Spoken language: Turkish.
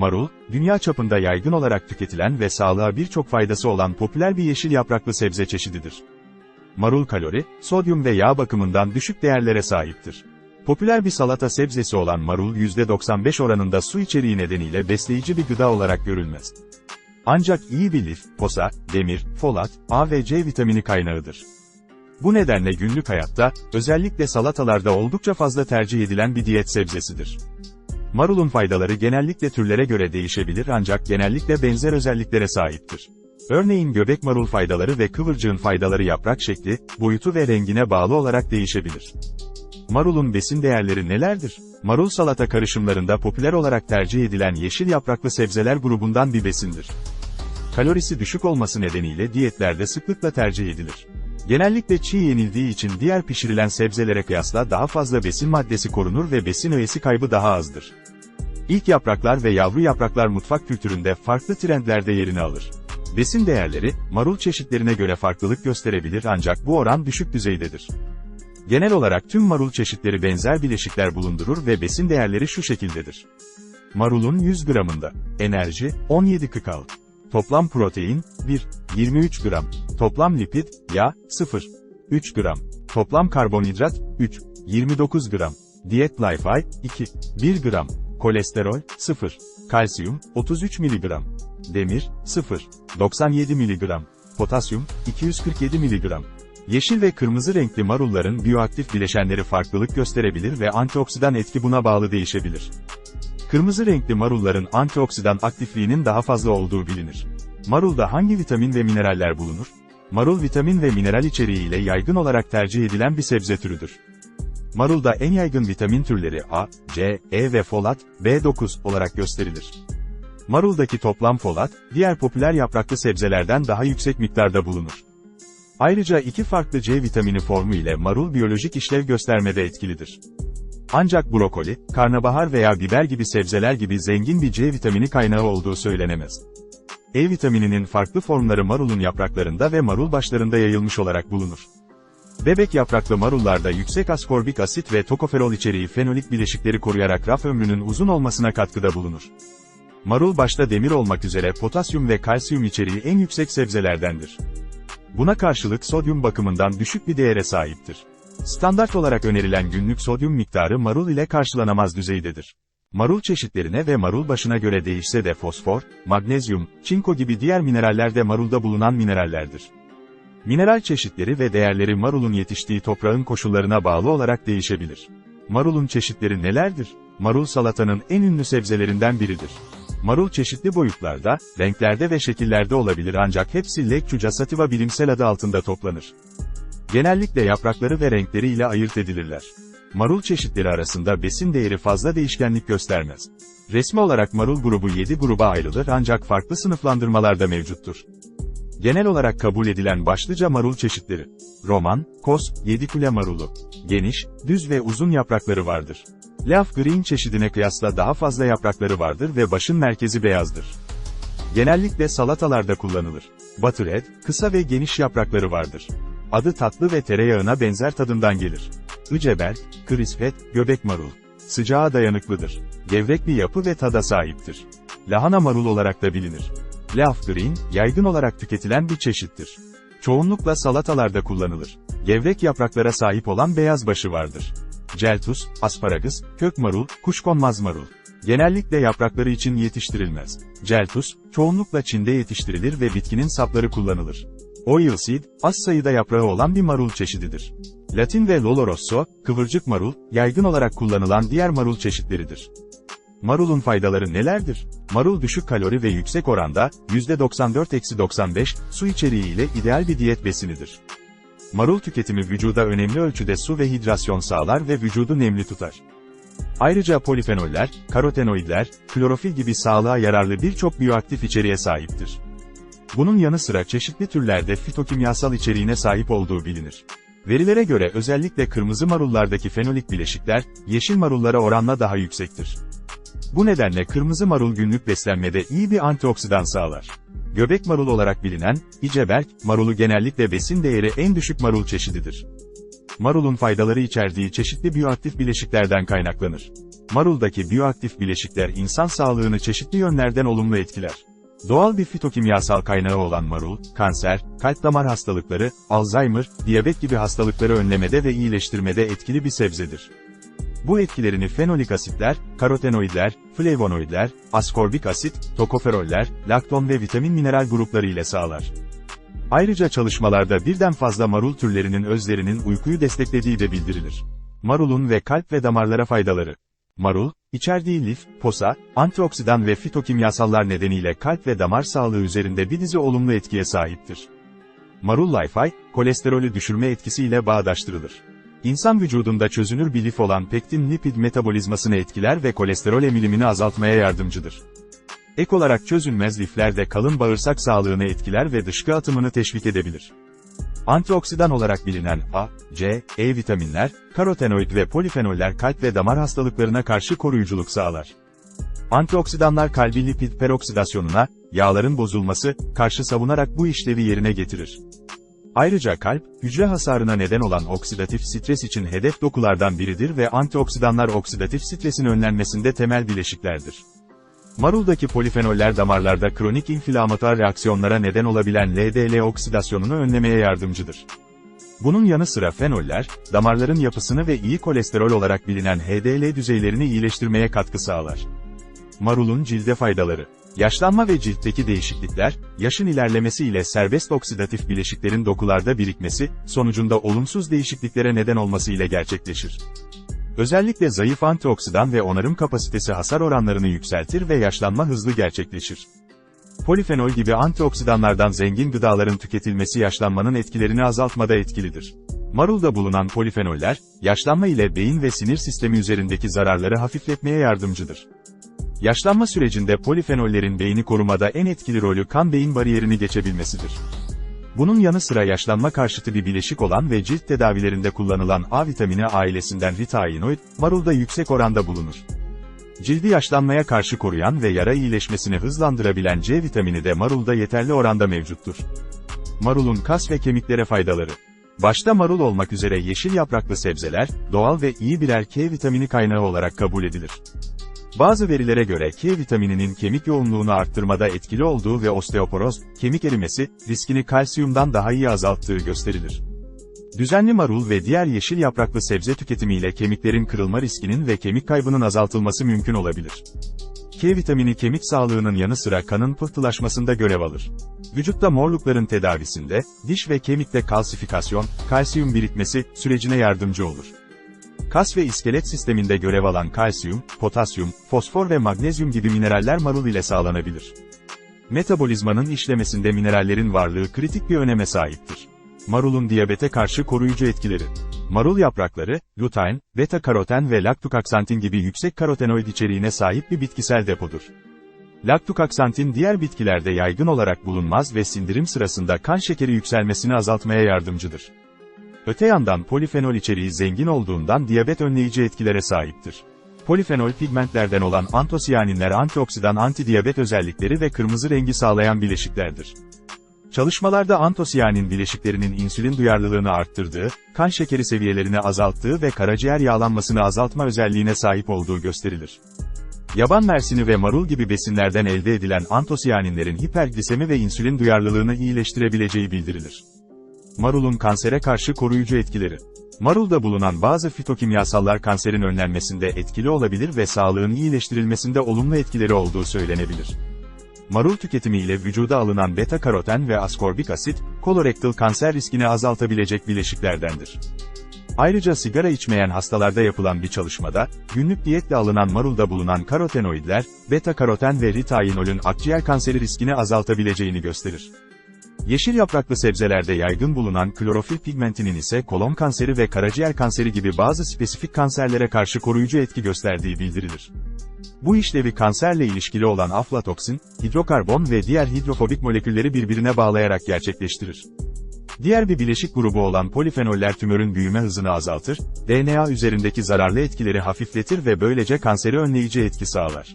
Marul, dünya çapında yaygın olarak tüketilen ve sağlığa birçok faydası olan popüler bir yeşil yapraklı sebze çeşididir. Marul kalori, sodyum ve yağ bakımından düşük değerlere sahiptir. Popüler bir salata sebzesi olan marul %95 oranında su içeriği nedeniyle besleyici bir gıda olarak görülmez. Ancak iyi bir lif, posa, demir, folat, A ve C vitamini kaynağıdır. Bu nedenle günlük hayatta, özellikle salatalarda oldukça fazla tercih edilen bir diyet sebzesidir. Marulun faydaları genellikle türlere göre değişebilir ancak genellikle benzer özelliklere sahiptir. Örneğin göbek marul faydaları ve kıvırcığın faydaları yaprak şekli, boyutu ve rengine bağlı olarak değişebilir. Marulun besin değerleri nelerdir? Marul salata karışımlarında popüler olarak tercih edilen yeşil yapraklı sebzeler grubundan bir besindir. Kalorisi düşük olması nedeniyle diyetlerde sıklıkla tercih edilir. Genellikle çiğ yenildiği için diğer pişirilen sebzelere kıyasla daha fazla besin maddesi korunur ve besin öğesi kaybı daha azdır. İlk yapraklar ve yavru yapraklar mutfak kültüründe farklı trendlerde yerini alır. Besin değerleri, marul çeşitlerine göre farklılık gösterebilir ancak bu oran düşük düzeydedir. Genel olarak tüm marul çeşitleri benzer bileşikler bulundurur ve besin değerleri şu şekildedir. Marulun 100 gramında, enerji, 17 kcal. Toplam protein, 1, 23 gram. Toplam lipid, yağ, 0, 3 gram. Toplam karbonhidrat, 3, 29 gram. Diyet Life 2, 1 gram. Kolesterol, 0. Kalsiyum, 33 mg. Demir, 0. 97 mg. Potasyum, 247 mg. Yeşil ve kırmızı renkli marulların biyoaktif bileşenleri farklılık gösterebilir ve antioksidan etki buna bağlı değişebilir. Kırmızı renkli marulların antioksidan aktifliğinin daha fazla olduğu bilinir. Marulda hangi vitamin ve mineraller bulunur? Marul vitamin ve mineral içeriği ile yaygın olarak tercih edilen bir sebze türüdür. Marulda en yaygın vitamin türleri A, C, E ve folat, B9 olarak gösterilir. Maruldaki toplam folat, diğer popüler yapraklı sebzelerden daha yüksek miktarda bulunur. Ayrıca iki farklı C vitamini formu ile marul biyolojik işlev göstermede etkilidir. Ancak brokoli, karnabahar veya biber gibi sebzeler gibi zengin bir C vitamini kaynağı olduğu söylenemez. E vitamininin farklı formları marulun yapraklarında ve marul başlarında yayılmış olarak bulunur. Bebek yapraklı marullarda yüksek askorbik asit ve tokoferol içeriği fenolik bileşikleri koruyarak raf ömrünün uzun olmasına katkıda bulunur. Marul başta demir olmak üzere potasyum ve kalsiyum içeriği en yüksek sebzelerdendir. Buna karşılık sodyum bakımından düşük bir değere sahiptir. Standart olarak önerilen günlük sodyum miktarı marul ile karşılanamaz düzeydedir. Marul çeşitlerine ve marul başına göre değişse de fosfor, magnezyum, çinko gibi diğer mineraller de marulda bulunan minerallerdir. Mineral çeşitleri ve değerleri marulun yetiştiği toprağın koşullarına bağlı olarak değişebilir. Marulun çeşitleri nelerdir? Marul salatanın en ünlü sebzelerinden biridir. Marul çeşitli boyutlarda, renklerde ve şekillerde olabilir ancak hepsi Lectuca sativa bilimsel adı altında toplanır. Genellikle yaprakları ve renkleri ile ayırt edilirler. Marul çeşitleri arasında besin değeri fazla değişkenlik göstermez. Resmi olarak marul grubu 7 gruba ayrılır ancak farklı sınıflandırmalar da mevcuttur. Genel olarak kabul edilen başlıca marul çeşitleri. Roman, kos, yedikule marulu. Geniş, düz ve uzun yaprakları vardır. Leaf green çeşidine kıyasla daha fazla yaprakları vardır ve başın merkezi beyazdır. Genellikle salatalarda kullanılır. Butterhead, kısa ve geniş yaprakları vardır. Adı tatlı ve tereyağına benzer tadından gelir. Iceberg, crispet, göbek marul. Sıcağa dayanıklıdır. Gevrek bir yapı ve tada sahiptir. Lahana marul olarak da bilinir. Leaf green, yaygın olarak tüketilen bir çeşittir. Çoğunlukla salatalarda kullanılır. Gevrek yapraklara sahip olan beyaz başı vardır. Celtus, asparagus, kök marul, kuşkonmaz marul. Genellikle yaprakları için yetiştirilmez. Celtus, çoğunlukla Çin'de yetiştirilir ve bitkinin sapları kullanılır. Oilseed, az sayıda yaprağı olan bir marul çeşididir. Latin ve Lolo Rosso, kıvırcık marul, yaygın olarak kullanılan diğer marul çeşitleridir. Marulun faydaları nelerdir? Marul düşük kalori ve yüksek oranda, %94-95, su içeriği ile ideal bir diyet besinidir. Marul tüketimi vücuda önemli ölçüde su ve hidrasyon sağlar ve vücudu nemli tutar. Ayrıca polifenoller, karotenoidler, klorofil gibi sağlığa yararlı birçok biyoaktif içeriğe sahiptir. Bunun yanı sıra çeşitli türlerde fitokimyasal içeriğine sahip olduğu bilinir. Verilere göre özellikle kırmızı marullardaki fenolik bileşikler, yeşil marullara oranla daha yüksektir. Bu nedenle kırmızı marul günlük beslenmede iyi bir antioksidan sağlar. Göbek marul olarak bilinen, iceberg, marulu genellikle besin değeri en düşük marul çeşididir. Marulun faydaları içerdiği çeşitli biyoaktif bileşiklerden kaynaklanır. Maruldaki biyoaktif bileşikler insan sağlığını çeşitli yönlerden olumlu etkiler. Doğal bir fitokimyasal kaynağı olan marul, kanser, kalp damar hastalıkları, Alzheimer, diyabet gibi hastalıkları önlemede ve iyileştirmede etkili bir sebzedir. Bu etkilerini fenolik asitler, karotenoidler, flavonoidler, askorbik asit, tokoferoller, lakton ve vitamin mineral grupları ile sağlar. Ayrıca çalışmalarda birden fazla marul türlerinin özlerinin uykuyu desteklediği de bildirilir. Marulun ve kalp ve damarlara faydaları. Marul, içerdiği lif, posa, antioksidan ve fitokimyasallar nedeniyle kalp ve damar sağlığı üzerinde bir dizi olumlu etkiye sahiptir. Marul lifay, kolesterolü düşürme etkisiyle bağdaştırılır. İnsan vücudunda çözünür bir lif olan pektin lipid metabolizmasını etkiler ve kolesterol emilimini azaltmaya yardımcıdır. Ek olarak çözünmez lifler de kalın bağırsak sağlığını etkiler ve dışkı atımını teşvik edebilir. Antioksidan olarak bilinen A, C, E vitaminler, karotenoid ve polifenoller kalp ve damar hastalıklarına karşı koruyuculuk sağlar. Antioksidanlar kalbi lipid peroksidasyonuna, yağların bozulması, karşı savunarak bu işlevi yerine getirir. Ayrıca kalp, hücre hasarına neden olan oksidatif stres için hedef dokulardan biridir ve antioksidanlar oksidatif stresin önlenmesinde temel bileşiklerdir. Maruldaki polifenoller damarlarda kronik inflamatuar reaksiyonlara neden olabilen LDL oksidasyonunu önlemeye yardımcıdır. Bunun yanı sıra fenoller, damarların yapısını ve iyi kolesterol olarak bilinen HDL düzeylerini iyileştirmeye katkı sağlar. Marulun cilde faydaları Yaşlanma ve ciltteki değişiklikler, yaşın ilerlemesi ile serbest oksidatif bileşiklerin dokularda birikmesi, sonucunda olumsuz değişikliklere neden olması ile gerçekleşir. Özellikle zayıf antioksidan ve onarım kapasitesi hasar oranlarını yükseltir ve yaşlanma hızlı gerçekleşir. Polifenol gibi antioksidanlardan zengin gıdaların tüketilmesi yaşlanmanın etkilerini azaltmada etkilidir. Marulda bulunan polifenoller, yaşlanma ile beyin ve sinir sistemi üzerindeki zararları hafifletmeye yardımcıdır. Yaşlanma sürecinde polifenollerin beyni korumada en etkili rolü kan-beyin bariyerini geçebilmesidir. Bunun yanı sıra yaşlanma karşıtı bir bileşik olan ve cilt tedavilerinde kullanılan A vitamini ailesinden ritainoid, marulda yüksek oranda bulunur. Cildi yaşlanmaya karşı koruyan ve yara iyileşmesini hızlandırabilen C vitamini de marulda yeterli oranda mevcuttur. Marulun kas ve kemiklere faydaları Başta marul olmak üzere yeşil yapraklı sebzeler, doğal ve iyi birer K vitamini kaynağı olarak kabul edilir. Bazı verilere göre K vitamininin kemik yoğunluğunu arttırmada etkili olduğu ve osteoporoz, kemik erimesi, riskini kalsiyumdan daha iyi azalttığı gösterilir. Düzenli marul ve diğer yeşil yapraklı sebze tüketimiyle kemiklerin kırılma riskinin ve kemik kaybının azaltılması mümkün olabilir. K vitamini kemik sağlığının yanı sıra kanın pıhtılaşmasında görev alır. Vücutta morlukların tedavisinde, diş ve kemikte kalsifikasyon, kalsiyum birikmesi sürecine yardımcı olur. Kas ve iskelet sisteminde görev alan kalsiyum, potasyum, fosfor ve magnezyum gibi mineraller marul ile sağlanabilir. Metabolizmanın işlemesinde minerallerin varlığı kritik bir öneme sahiptir. Marulun diyabete karşı koruyucu etkileri. Marul yaprakları, lutein, beta-karoten ve laktukaksantin gibi yüksek karotenoid içeriğine sahip bir bitkisel depodur. Laktukaksantin diğer bitkilerde yaygın olarak bulunmaz ve sindirim sırasında kan şekeri yükselmesini azaltmaya yardımcıdır. Öte yandan polifenol içeriği zengin olduğundan diyabet önleyici etkilere sahiptir. Polifenol pigmentlerden olan antosiyaninler antioksidan antidiyabet özellikleri ve kırmızı rengi sağlayan bileşiklerdir. Çalışmalarda antosiyanin bileşiklerinin insülin duyarlılığını arttırdığı, kan şekeri seviyelerini azalttığı ve karaciğer yağlanmasını azaltma özelliğine sahip olduğu gösterilir. Yaban mersini ve marul gibi besinlerden elde edilen antosiyaninlerin hiperglisemi ve insülin duyarlılığını iyileştirebileceği bildirilir. Marulun kansere karşı koruyucu etkileri. Marulda bulunan bazı fitokimyasallar kanserin önlenmesinde etkili olabilir ve sağlığın iyileştirilmesinde olumlu etkileri olduğu söylenebilir. Marul tüketimi ile vücuda alınan beta-karoten ve askorbik asit, kolorektal kanser riskini azaltabilecek bileşiklerdendir. Ayrıca sigara içmeyen hastalarda yapılan bir çalışmada, günlük diyetle alınan marulda bulunan karotenoidler, beta-karoten ve ritainolün akciğer kanseri riskini azaltabileceğini gösterir. Yeşil yapraklı sebzelerde yaygın bulunan klorofil pigmentinin ise kolon kanseri ve karaciğer kanseri gibi bazı spesifik kanserlere karşı koruyucu etki gösterdiği bildirilir. Bu işlevi kanserle ilişkili olan aflatoksin, hidrokarbon ve diğer hidrofobik molekülleri birbirine bağlayarak gerçekleştirir. Diğer bir bileşik grubu olan polifenoller tümörün büyüme hızını azaltır, DNA üzerindeki zararlı etkileri hafifletir ve böylece kanseri önleyici etki sağlar.